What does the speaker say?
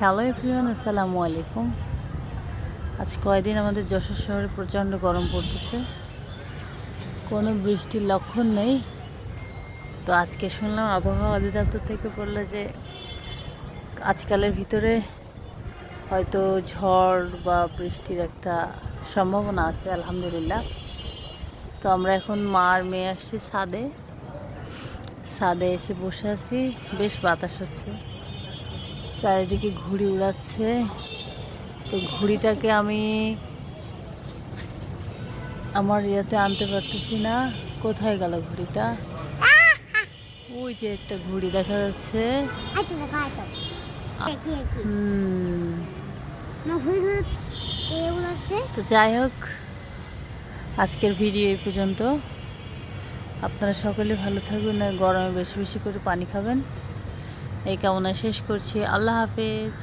Hello everyone আসসালামু আলাইকুম। আজ কয়দিন আমাদের যশোর শহরে প্রচণ্ড গরম পড়তেছে। কোনো বৃষ্টির লক্ষণ নেই। তো আজকে শুনলাম আবহাওয়া অধিদপ্তর থেকে বলল যে, আজকালের ভিতরে হয়তো ঝড় বা বৃষ্টির একটা সম্ভাবনা আছে, আলহামদুলিল্লাহ। তো আমরা এখন মার মেয়ে আসছি ছাদে। ছাদে এসে বসে আছি, বেশ বাতাস হচ্ছে। চারিদিকে ঘুড়ি উড়াচ্ছে। তো ঘুড়িটাকে আমি আমার ইয়েতে আনতে পারতেছি না। কোথায় গেল ঘুড়িটা? ওই যে একটা ঘুড়ি দেখা যাচ্ছে। তো যাই হোক আজকের ভিডিও এই পর্যন্ত। আপনারা সকলে ভালো থাকবেন আর গরমে বেশি বেশি করে পানি খাবেন। এই কামনা শেষ করছি। আল্লাহ হাফেজ।